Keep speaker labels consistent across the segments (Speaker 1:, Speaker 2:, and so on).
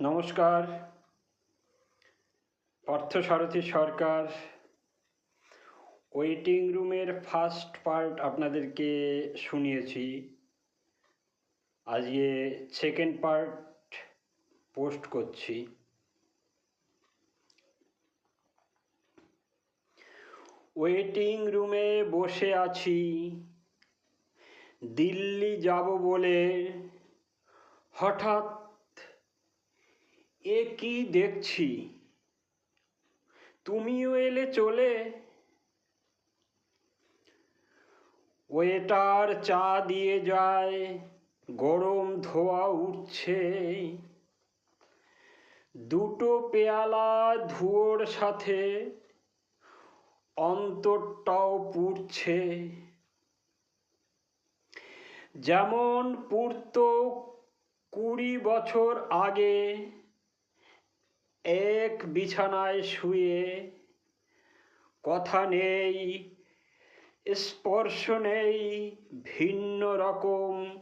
Speaker 1: নমস্কার। পার্থসারথী সরকার ওয়েটিং রুমের first part আপনাদেরকে শুনিয়েছি। আজকে সেকেন্ড পার্ট পোস্ট করছি। ওয়েটিং রুমে বসে আছি। দিল্লি যাব বলে হঠাৎ এ কি দেখছি? তুমিও এলে চলে। ওয়েটার চা দিয়ে যায়, গরম ধোয়া উঠছে। দুটো পেয়ালা ধুয়োর সাথে অন্তরটাও পুড়ছে। যেমন পুড়ত কুড়ি বছর আগে এক বিছানায় শুয়ে কথা নেই, স্পর্শ নেই, ভিন্ন রকম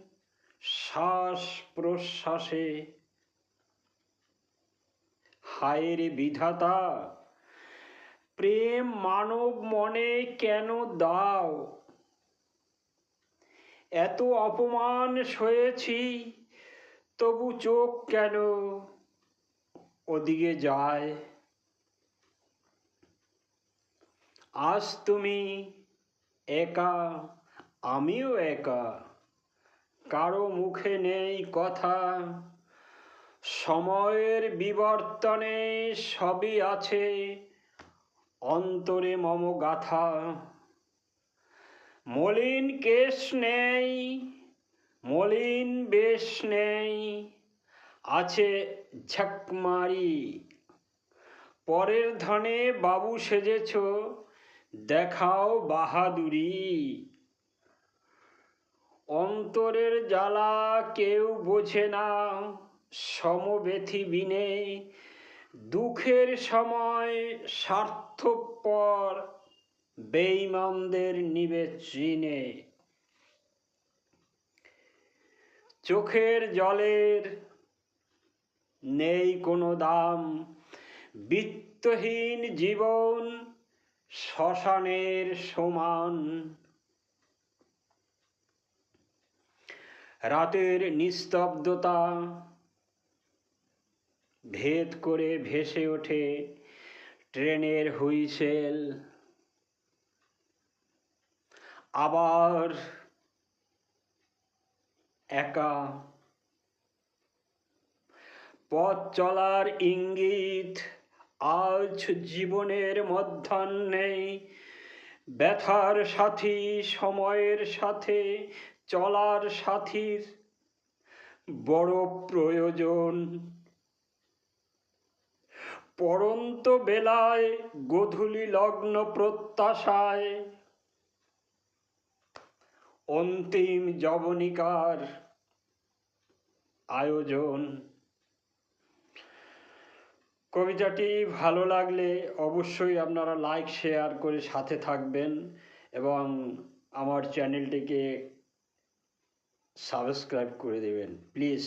Speaker 1: শ্বাস প্রশ্বাসে হায়ের বিধাতা, প্রেম মানব মনে কেন দাও? এত অপমান সয়েছি, তবু চোখ কেন ওদিকে যায়। আজ তুমি একা, আমিও একা, কারও মুখে নেই কথা। সময়ের বিবর্তনে সবই আছে, অন্তরে মম গাথা। মলিন কেশ নেই, মলিন বেশ নেই আছে ঝাকমারি। পরের ধনে বাবু সেজেছ, দেখাও বাহাদুরি। অন্তরের জ্বালা কেউ বোঝে না, সমবেথী বিনে। দুঃখের সময় স্বার্থপর বেইমানদের নিবে চিনে চোখের জলের নেই কোনো দাম। বিত্তহীন জীবন শ্মশানের সমান। রাতের নিস্তব্ধতা ভেদ করে ভেসে ওঠে ট্রেনের হুইসেল। আবার একা পথ চলার ইঙ্গিত আজ জীবনের মধ্যাহ্নে ব্যথার সাথী, সময়ের সাথে চলার সাথীর বড় প্রয়োজন। পরন্ত বেলায় গধূলি লগ্ন প্রত্যাশায়। অন্তিম জবনিকার আয়োজন। কবিতাটি ভালো লাগলে অবশ্যই আপনারা লাইক শেয়ার করে সাথে থাকবেন এবং আমার চ্যানেলটিকে সাবস্ক্রাইব করে দেবেন। প্লিজ